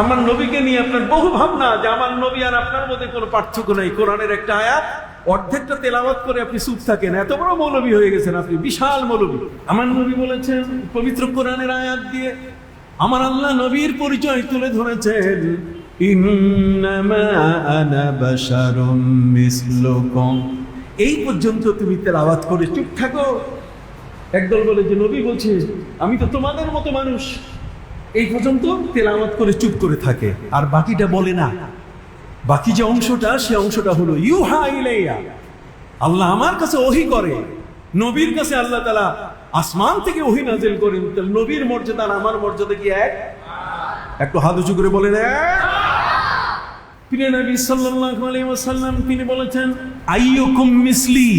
আমার নবীকে নিয়ে আপনার বহু ভাবনা যে আমার নবী আর আপনার মধ্যে কোনো পার্থক্য নেই। কোরআনের একটা আয়াত, অর্ধেকটা তেলাওয়াত করে আপনি চুপ থাকেন। এত বড় মৌলবী হয়ে গেছেন আপনি, বিশাল মৌলবী। আমার নবী বলেছেন, পবিত্র কোরআনের আয়াত দিয়ে আমার আল্লাহ নবীর পরিচয় তুলে ধরেছেন। এই পর্যন্ত তুমি তেলাওয়াত করে চুপ থাকো। একদল বলে যে, নবী বলছে, আমি তো তোমাদের মতো মানুষ। এই পর্যন্ত তেলাওয়াত করে চুপ করে থাকে, আর বাকিটা বলে না। বাকি যে অংশটা, সে অংশটা হলো, ইউহা ইলাইয়া। আল্লাহ আমার কাছে ওহি করে। নবীর কাছে আল্লাহ তালা আসমান থেকে ওহি নাজিল করেন। নবীর মর্যাদা আর আমার মর্যাদা কি এক? একটু হাত উঁচু করে বলেন, এক। প্রিয় নবী সাল্লাল্লাহু আলাইহি ওয়াসাল্লাম, তিনি বলেছেন, আইয়ুকুম মিসলি।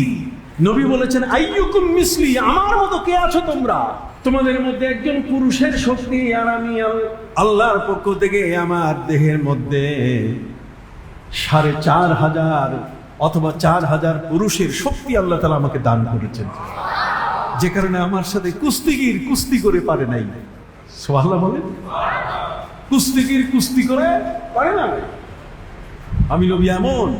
নবী বলেছেন, আইয়ুকুম মিসলি, আমার মতো কে আছো তোমরা? তোমাদের মধ্যে একজন পুরুষের শক্তি আর আমি আল- আল্লাহর পক্ষ থেকে আমার দেহের মধ্যে সাড়ে চার হাজার অথবা চার হাজার পুরুষের শক্তি আল্লাহ তালা আমাকে দান করেছেন। যে কারণে আমার সাথে কুস্তিগির কুস্তি করে পারে নাই। সোহাল্লাহ বলেন। কুস্তিগির কুস্তি করে পারে না আমি নবী এমন।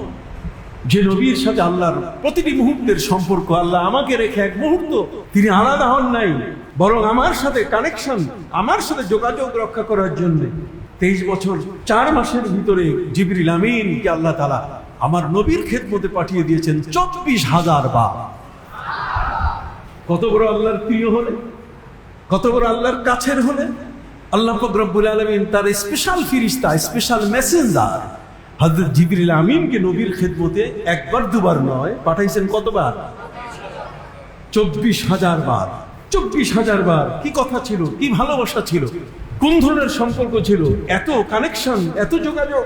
যে নবীর সাথে আল্লাহর প্রতিটি মুহূর্তের সম্পর্ক আল্লাহ আমাকে রেখে এক মুহূর্ত তিনি আলাদা হন নাই। বরং আমার সাথে কানেকশন আমার সাথে যোগাযোগ রক্ষা করার জন্য তেইশ বছর, চার মাসের ভিতরে জিবরিল আমিনকে আল্লাহ তালা আমার নবীর খেদমতে পাঠিয়ে দিয়েছেন চব্বিশ হাজার বার। কত বড় আল্লাহর প্রিয় হলে কত বড় আল্লাহর কাছের হলে আল্লাহ রব্বুল আলমিন তার স্পেশাল ফিরিস্তা স্পেশাল মেসেঞ্জার হজরত জিবরিল আমিনকে নবীর খেদমতে একবার, দুবার নয়, পাঠাইছেন কতবার? চব্বিশ হাজার বার। চব্বিশ হাজার বার। কি কথা ছিল? কি ভালোবাসা ছিল? কোন ধরনের সম্পর্ক ছিল? এত কানেকশন এত যোগাযোগ।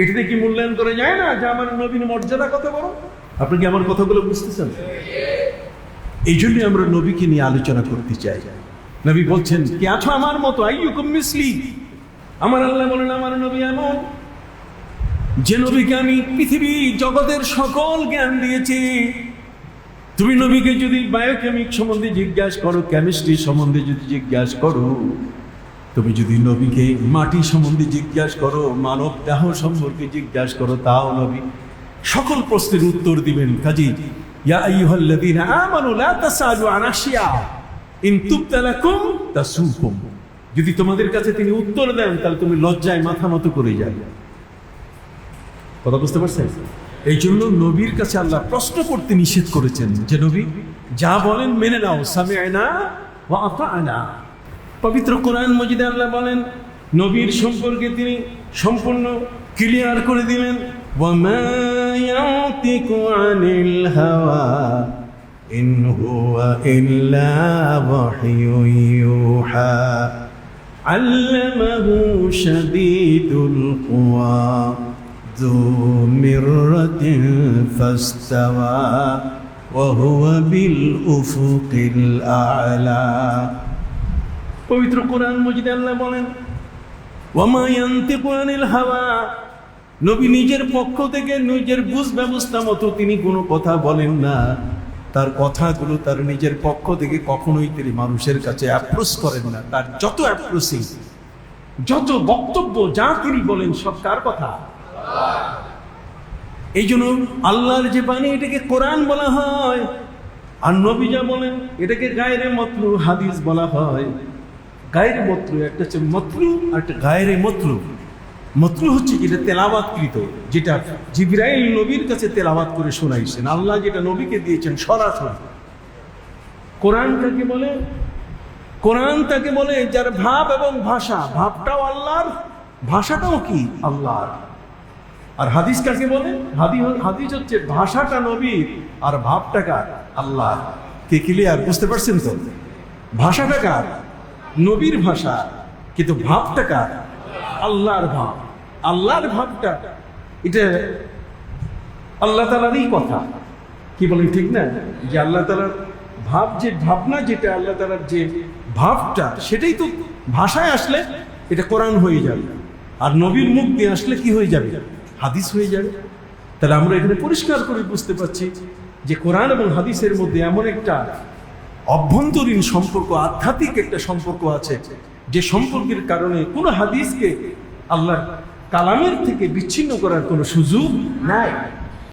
এটাতে কি মূল্যায়ন করে যায় না? যে আমার নবীন মর্যাদা কত বড় আপনি কি আমার কথাগুলো বুঝতেছেন? এই জন্য আমরা নবীকে নিয়ে আলোচনা করতে চাই। নবী বলছেন, কি আছো আমার মতো? আইয়ুকুম মিসলি। আমার আল্লাহ বলেন, আমার নবী এমন, যে নবীকে আমি পৃথিবী জগতের সকল জ্ঞান দিয়েছি। তুমি নবীকে যদি বায়োকেমিক সম্বন্ধে জিজ্ঞাসা করো, কেমিস্ট্রি সম্বন্ধে যদি জিজ্ঞাসা করো, তুমি যদি নবীকে মাটি সম্বন্ধে জিজ্ঞাসা করো, মানব দেহ সম্পর্কে জিজ্ঞাসা করো, তাও নবী। সকল প্রশ্নের উত্তর দিবেন কাজী, ইয়া আইয়ুহাল্লাযীনা আমানু লা তাসআলু আন আশিয়া, ইন তুবতা লাকুম তাসুকুম। যদি তোমাদের কাছে তিনি উত্তর দেন, তাহলে তুমি লজ্জায় মাথা মতো করে যাবে। কথা বুঝতে পারছেন? এই জন্য নবীর কাছে আল্লাহ প্রশ্ন করতে নিষেধ করেছেন যে, নবী, যা বলেন মেনে নাও। সামে আয়না আয়না পবিত্র কোরআন মজিদে আল্লাহ বলেন, নবীর সম্পর্কে তিনি সম্পূর্ণ ক্লিয়ার করে দিলেন আল্লাহু শাদীদুল কুয়া الْهَوَى إِنْ هُوَ إِلَّا وَحْيٌ يُوحَى علمه شديد القوى ذو مرة فاستوى وهو بالأفق الأعلى পবিত্র কোরআন মজিদে আল্লাহ বলেন ওয়ামা ইয়ান্তিকু আনিল হাওয়া নবী নিজের পক্ষ থেকে নিজের বুঝ ব্যবস্থা মতো তিনি কোনো কথা বলেন না তার কথাগুলো তার নিজের পক্ষ থেকে কখনোই তিনি মানুষের কাছে অ্যাপ্রোচ করেন না তার যত অ্যাপ্রোচিং যত বক্তব্য যা তিনি বলেন সব কার কথা এই জন্য আল্লাহর যে বাণী, এটাকে কোরআন বলা হয়। আর নবী যা বলেন, এটাকে গায়রে মতলু হাদিস বলা হয়। গায়রে মতলু, একটা হচ্ছে মতলু আর একটা গায়রে মতলু। মতলু হচ্ছে যেটা তেলাবাতকৃত যেটা জিব্রাইল নবীর কাছে তেলাবাত করে শোনাইছেন। আল্লাহ যেটা নবীকে দিয়েছেন সরাসরি। কোরআন কাকে বলে? কোরআন তাকে বলে যার ভাব এবং ভাষা। ভাবটাও আল্লাহর, ভাষাটাও কি? আল্লাহর। আর হাদিস কাকে বলে? হাদি হাদিস হচ্ছে ভাষাটা নবীর আর ভাবটা কার? আল্লাহ কে ক্লিয়ার বুঝতে পারছেন তো? ভাষাটা কার? নবীর ভাষা। কিন্তু ভাবটা কার? আল্লাহর ভাব। আল্লাহর ভাবটা, এটা আল্লাহ তালারই কথা। কি বলেন ঠিক না? যে আল্লাহ তালার ভাব যে ভাবনা যেটা, আল্লাহ তালার যে ভাবটা, সেটাই তো ভাষায় আসলে এটা কোরআন হয়ে যাবে। আর নবীর মুখ দিয়ে আসলে কি হয়ে যাবে? হাদিস হয়ে যাবে। তাহলে আমরা এখানে পরিষ্কার করে বুঝতে পারছি যে কোরআন এবং হাদিসের মধ্যে এমন একটা অভ্যন্তরীণ সম্পর্ক, আধ্যাত্মিক একটা সম্পর্ক আছে, যে সম্পর্কের কারণে কোনো হাদিসকে আল্লাহ কালামের থেকে বিচ্ছিন্ন করার কোনো সুযোগ নাই।